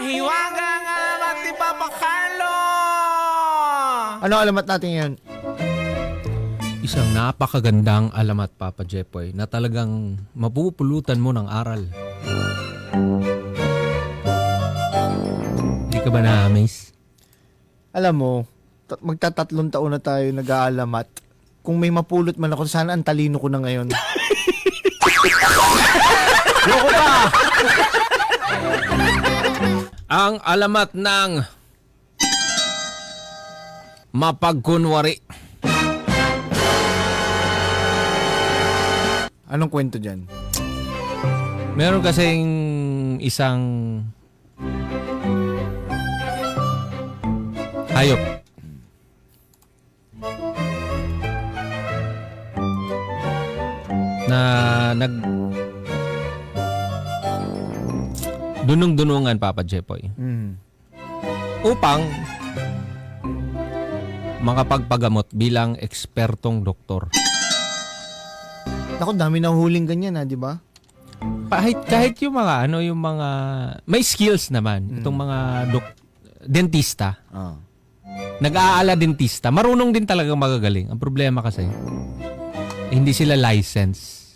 mahiwagang alamat ni Papa Carlo! Ano alamat natin ngayon? Isang napakagandang alamat, Papa Jepoy, na talagang mapupulutan mo ng aral. Hindi ka ba na-amaze? Alam mo, tat- magtatatlong taon na tayo nag-aalamat. Kung may mapulot man ako, sana ang talino ko na ngayon. Ang alamat ng mapagkunwari. Anong kwento dyan? Meron kasing isang hayop. Na nag dunong-dunungan Papa Jepoy Hmm. upang makapagpagamot bilang ekspertong doktor. Ako, dami na huling ganyan ha, di ba? kahit kahit yung mga ano yung mga may skills naman itong mga dok, dentista Ah. nag-aala dentista marunong din talaga magagaling ang problema kasi hindi sila license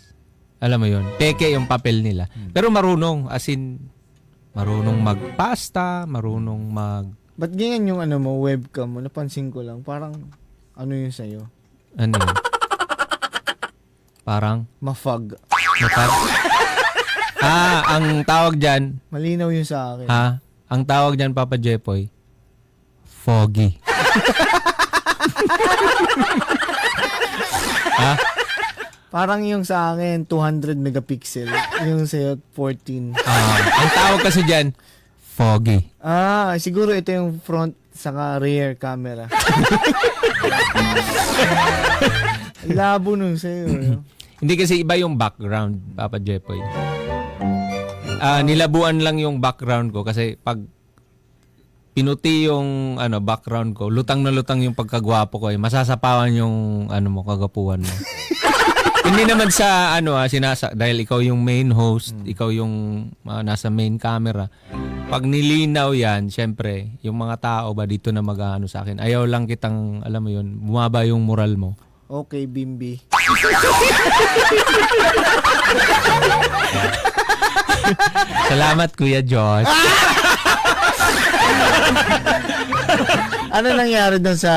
alam mo yon peke yung papel nila pero marunong as in marunong magpasta marunong mag Ba't ganyan yung ano mo, webcam mo? Napansin ko lang. Parang, ano yun sa'yo? ano yun parang Mafag. matag ah ang tawag diyan Malinaw yun sa akin. Ha? Ang tawag dyan, Papa Jepoy, foggy. Parang yung sa akin, 200 megapixel. yung sa'yo, 14. Ah, ang tawag kasi dyan, foggy. Ah, siguro ito yung front saka rear camera. Labo nun sa'yo. no? Hindi kasi iba yung background, Papa Jepoy. Ah, nilabuan lang yung background ko kasi pag pinuti yung ano background ko, lutang na lutang yung pagkagwapo ko eh. Masasapawan yung ano mo kagapuan mo. Hindi naman sa ano ah, sinasa dahil ikaw yung main host, ikaw yung ah, nasa main camera. Pag nilinaw yan, syempre, yung mga tao ba dito na mag-ano sa akin. Ayaw lang kitang, alam mo yun, bumaba yung moral mo. Okay, Bimbi. Salamat Kuya Josh. Ano nangyari doon sa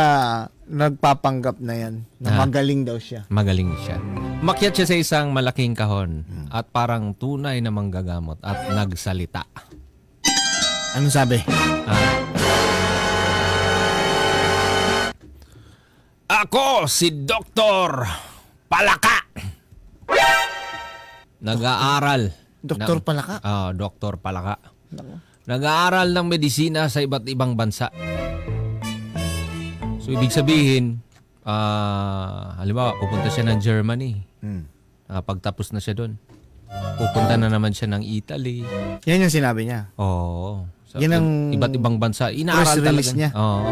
nagpapanggap na yan? Na Ah. magaling daw siya. Magaling siya. Makyat siya sa isang malaking kahon at parang tunay na manggagamot at nagsalita. Anong sabi? Ah. Ako si Doktor Palaka. Nag-aaral. Doktor ng- Palaka? Ah, Doktor Palaka. Nag-aaral ng medisina sa iba't ibang bansa. So, ibig sabihin, ah, halimbawa, pupunta siya ng Germany. Hmm. Ah, pagtapos na siya doon. Pupunta na naman siya ng Italy. Yan yung sinabi niya. Oo. Sa Yan ang iba't ibang bansa. Inaaral talaga. niya. Oo.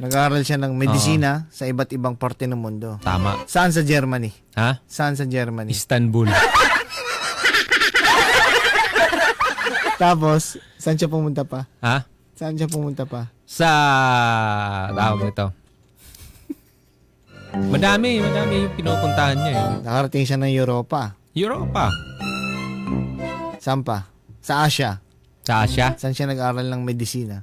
Nag-aaral siya ng medisina sa iba't ibang parte ng mundo. Tama. Saan sa Germany? Ha? Saan sa Germany? Istanbul. Tapos, saan siya pumunta pa? ha? Saan siya pumunta pa? Sa tawag nito. Madami, madami yung pinupuntahan niya eh. Nakarating siya ng Europa. Europa. Saan pa? Sa Asia. Sa Asia. Saan siya nag-aral ng medisina?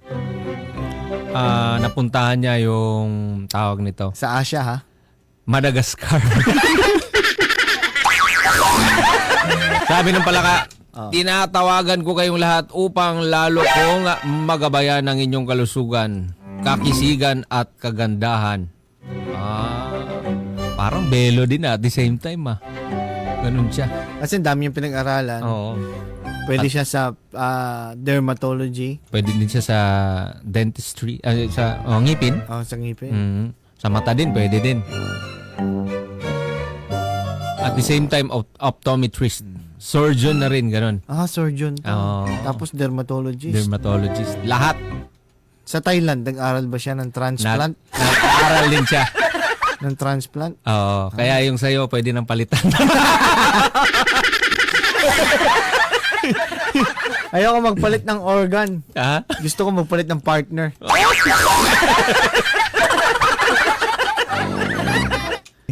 Ah, napuntahan niya yung tawag nito. Sa Asia, ha? Madagascar. Sabi ng palaka, Oh. tinatawagan ko kayong lahat upang lalo kong magabayan ng inyong kalusugan, kakisigan at kagandahan. Ah, parang belo din at the same time ah. Ganun siya. Kasi dami yung pinag-aralan. Oo. Pwede siya sa ah, dermatology. Pwede din siya sa dentistry, ah, sa oh, ngipin. Oh, sa ngipin. Mm. Sa mata din, pwede din. At the same time, op- optometrist. Surgeon na rin, ganun. Ah, surgeon. Oo. Tapos dermatologist. Dermatologist. Lahat. sa Thailand, nag-aral ba siya ng transplant? nag-aaral din siya. Ng transplant? Oo. Kaya yung sa'yo, pwede nang palitan. Ayoko magpalit ng organ. Ha? Gusto ko magpalit ng partner.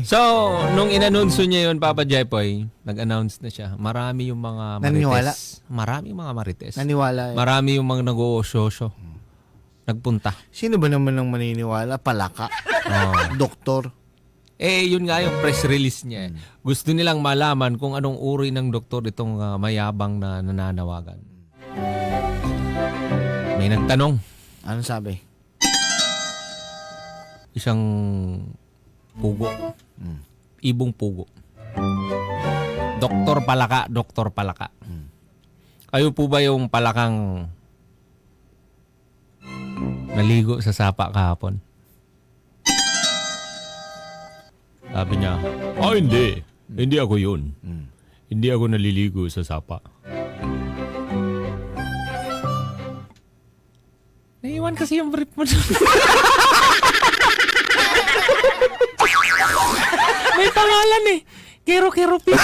So, nung inanunsyo niya yun, Papa Jepoy, nag-announce na siya. Marami yung mga marites. Naniniwala? Marami yung mga marites. Naniwala. eh. Marami yung mga nag-uosyoso. Nagpunta. Sino ba naman ang maniniwala? Palaka. Oh. Doktor. Eh, yun nga yung press release niya. eh. Gusto nilang malaman kung anong uri ng doktor itong ah, mayabang na nananawagan. May nagtanong. Ano sabi? Isang pugo. Ibong pugo. Doktor Palaka, Doktor Palaka. Kayo po ba yung palakang naligo sa sapa kahapon? Sabi niya, oh hindi. Hindi ako yun. Hindi ako naliligo sa sapa. Naiwan kasi yung brief mo. May pangalan eh. Kero Kero Pig.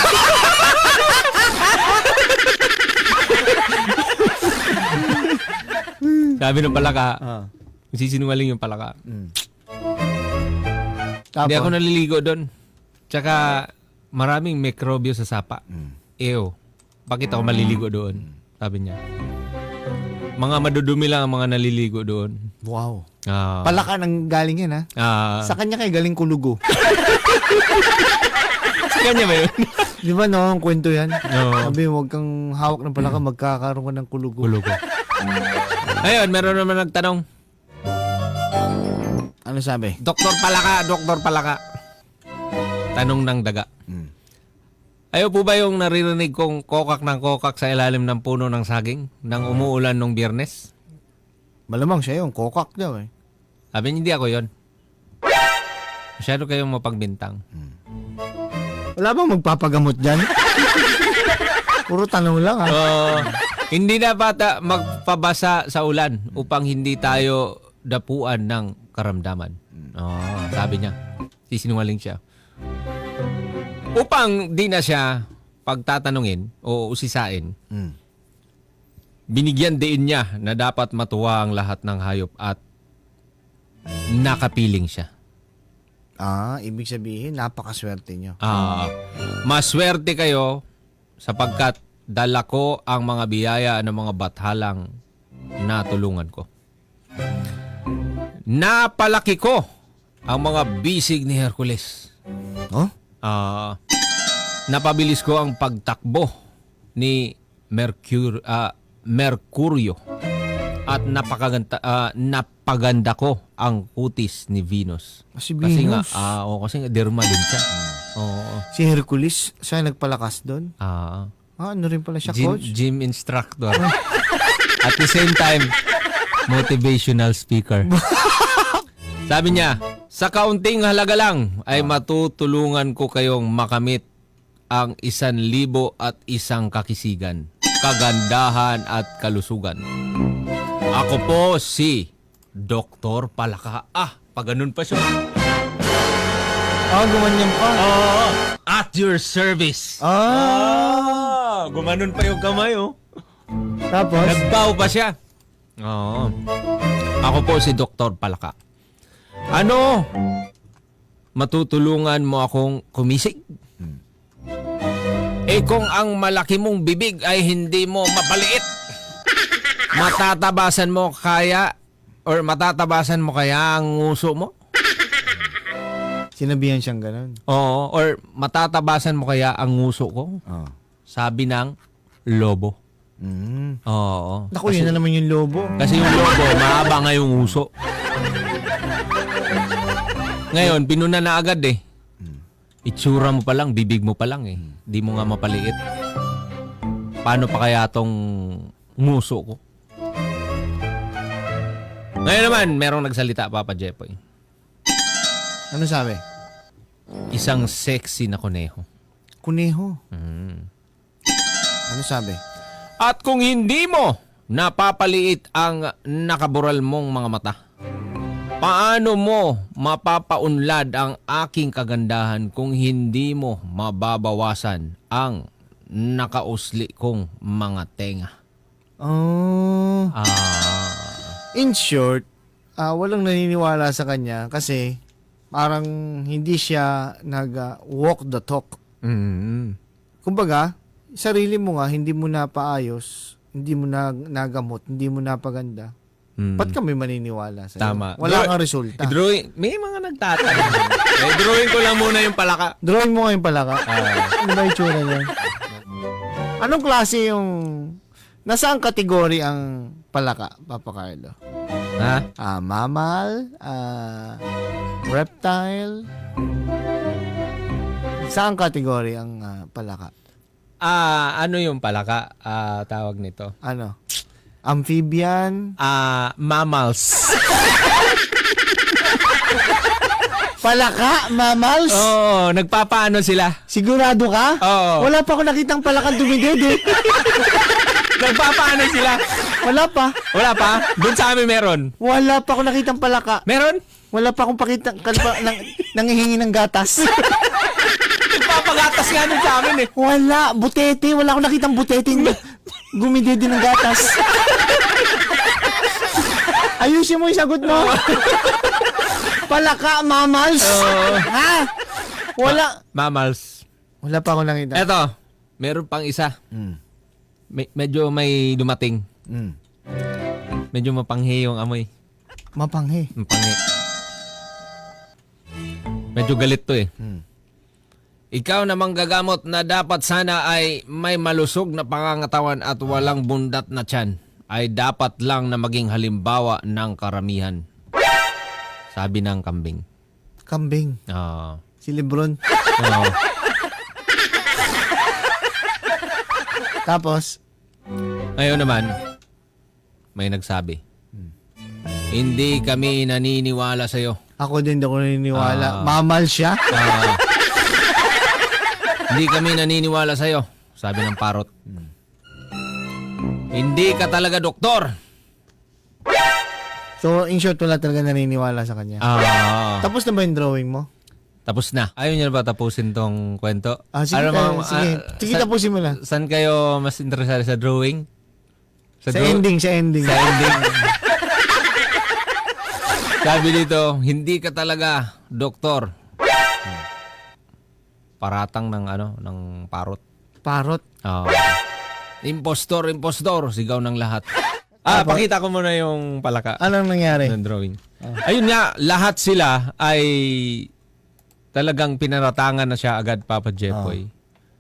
Sabi ng palaka, Ah. Sisinungaling yung palaka. Tapos, Hindi ako naliligo doon. Tsaka maraming mikrobyo sa sapa. Ew. Bakit ako maliligo doon? Sabi niya. Mga madudumi lang ang mga naliligo doon. wow. Ah. Palaka nang galing yan ha. Ah. Sa kanya kay galing kulugo. sa kanya ba yun? Di ba no, ang kwento yan? Oo. Sabi, huwag kang hawak ng palaka, magkakaroon ka ng kulugo. Ulo ko. Ayun, meron naman nagtanong. Ano sabi? Doktor Palaka, Doktor Palaka. Tanong ng daga. Mm. Ayaw po ba yung naririnig kong kokak ng kokak sa ilalim ng puno ng saging nang umuulan nung biyernes? Malamang siya yung kokak daw eh. Sabi niya, hindi ako yon. Masyado kayong mapagbintang. Wala bang magpapagamot dyan? Puro tanong lang ha. So, hindi dapat ah, magpabasa sa ulan upang hindi tayo dapuan ng karamdaman. Oh, sabi niya. Sisinungaling siya. Upang di na siya pagtatanungin o usisain, Mm. binigyan din niya na dapat matuwa ang lahat ng hayop at nakapiling siya. Ah, ibig sabihin, napakaswerte nyo. Ah, maswerte kayo sapagkat dala ko ang mga biyaya ng mga bathalang natulungan ko. Napalaki ko ang mga bisig ni Hercules. Oh? Ah, napabilis ko ang pagtakbo ni Mercur ah, Mercurio at napakaganda ah, napaganda ko ang kutis ni Venus. Si Kasi nga, Venus. ah, oo, kasi nga derma din siya. Oo. Si Hercules, siya nagpalakas doon. Ah, Ah, ano rin pala siya, gym, coach? gym instructor. At the same time, motivational speaker. Sabi niya, sa kaunting halaga lang ay matutulungan ko kayong makamit ang isan libo at isang kakisigan, kagandahan at kalusugan. Ako po si Dr. Palaka. Ah, pag ganun pa siya. Ah, gumanyan pa. Oh, at your service. Ah, Ah, gumanon pa yung kamay, oh. tapos? Nagbaw pa siya. Oo. Ako po si Dr. Palaka. Ano? Matutulungan mo akong kumisig? Eh kung ang malaki mong bibig ay hindi mo mapaliit, matatabasan mo kaya or matatabasan mo kaya ang nguso mo? Sinabihan siyang ganun. Oo. Or matatabasan mo kaya ang nguso ko? Oh. Sabi ng lobo. Mm. Oo. Naku, yun na naman yung lobo. Kasi yung lobo, mahaba nga yung uso. Ngayon, pinuna na agad eh. Itsura mo pa lang, bibig mo pa lang eh. Di mo nga mapaliit. Paano pa kaya tong nguso ko? Ngayon naman, merong nagsalita, Papa Jepoy. Ano sabi? Isang sexy na kuneho. Kuneho. Mm. Ano sabi? At kung hindi mo napapaliit ang nakabural mong mga mata, paano mo mapapaunlad ang aking kagandahan kung hindi mo mababawasan ang nakausli kong mga tenga? Oh. Ah. In short, ah, walang naniniwala sa kanya kasi parang hindi siya nag-walk the talk. Mm. Kumbaga, sarili mo nga, hindi mo napaayos, hindi mo na nagamot, hindi mo napaganda. Mm. Ba't kami maniniwala sa'yo? Tama. Wala Draw- kang resulta. I-drawing, may mga nagtatanong. eh, drawing ko lang muna yung palaka. Drawing mo ngayon pala ka. Ah. Ano ba yung tsura niya? Anong klase yung... Nasaan kategory ang palaka, Papa Carlo? ha? Ah, mammal? Ah, reptile? Saan kategory ang ah, palaka? Ah, ano yung palaka? Ah, tawag nito. Ano? Amphibian? Ah, mammals. Palaka? Mammals? Oo, nagpapaano sila. Sigurado ka? Oo. Wala pa ako nakitang palakang dumidede. Nagpapaano sila. Wala pa. Wala pa? Doon sa amin meron. Wala pa ako nakitang palaka. Meron? Wala pa akong pakita kalpa, nang, nangihingi ng gatas. Nagpapagatas nga doon sa amin eh. Wala, butete. Wala akong nakitang butete. Gumidede ng gatas. Ayusin mo yung sagot mo. Palaka, mammals. Ha? Wala. Mammals. Wala pa akong nakita. Eto, meron pang isa. Mm. May, medyo may dumating. Mm. Medyo mapanghi yung amoy. Mapanghi. Mapanghi. Medyo galit to eh. Mm. Ikaw na manggagamot na dapat sana ay may malusog na pangangatawan at walang bundat na tiyan ay dapat lang na maging halimbawa ng karamihan. Sabi ng kambing. Kambing. Ah. Si Lebron. Oo. Tapos, Ngayon naman, may nagsabi. Hindi kami naniniwala sa'yo. ako din daw ako naniniwala. Ah. Mamal siya? Ah. Hindi kami naniniwala sa'yo, sabi ng parot. Hindi ka talaga doktor. So, in short, wala talaga naniniwala sa kanya. Ah. Tapos na ba yung drawing mo? Tapos na. Ayaw niyo na ba tapusin tong kwento? Ah, sige, Ano ah, bang- sige. ah, sige, sa- tapusin mo na. Saan kayo mas interesado sa drawing? Sa, draw- ending, sa ending. Sa ending. Sabi dito, hindi ka talaga doktor. Paratang ng ano, ng parot. Parot. Ah. impostor, impostor, sigaw ng lahat. Ah, pakita ko muna yung palaka Anong nangyari? ng drawing. Ayun nga, lahat sila ay talagang pinaratangan na siya agad, Papa Jepoy.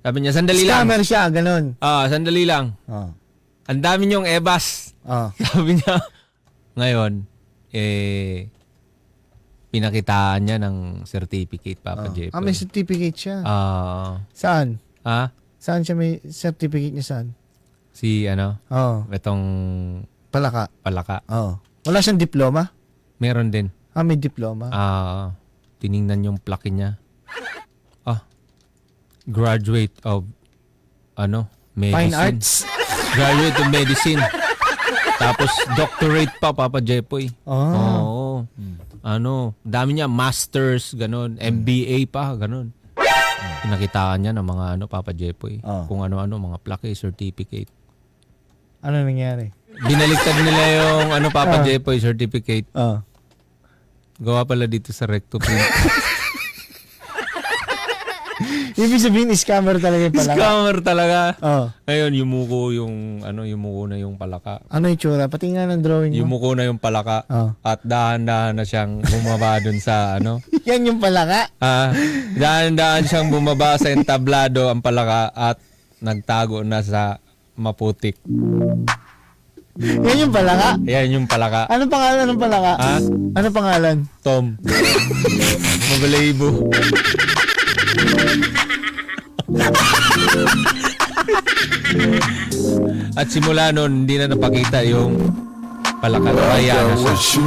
Sabi niya, sandali lang. Scammer siya, ganun. Ah, sandali lang. Oh. Ang dami niyong ebas. Oh. Sabi niya, ngayon, eh, pinakitaan niya ng certificate, Papa Jepoy. Ah, may certificate siya. Ah, Saan? ah, Saan siya may certificate niya saan? si ano, Oh, itong palaka. palaka. Oh. Wala siyang diploma? Meron din. Ah, may diploma. Ah, tiningnan yung plaque niya. Ah, graduate of ano, medicine. Fine arts? Graduate of medicine. Tapos doctorate pa Papa Jepoy. Oh. Oo. Ano, dami niya masters, ganun, MBA pa, ganun. Pinakitaan niya ng mga ano Papa Jepoy. Oh. Kung ano-ano, mga plaque, certificate. Ano nangyari? Binaliktad nila yung ano Papa Ah. Jepoy certificate. Oh. Gawa pala dito sa recto print. Ibig sabihin, scammer talaga yung palaka. Scammer talaga. Oh. Ngayon, yumuko yung, ano, yumuko na yung palaka. Ano yung tsura? Pati nga ng drawing mo. Yumuko na yung palaka. Oh. At dahan-dahan na siyang bumaba dun sa, ano, Yan yung palaka. ah, dahan-dahan siyang bumaba sa entablado ang palaka at nagtago na sa maputik. Yan yung palaka. Yan yung palaka. Ano pangalan ng palaka? Ha? Ano pangalan? Tom. Mabalaybo. At simula nun, hindi na napakita yung palaka. Kaya na siya.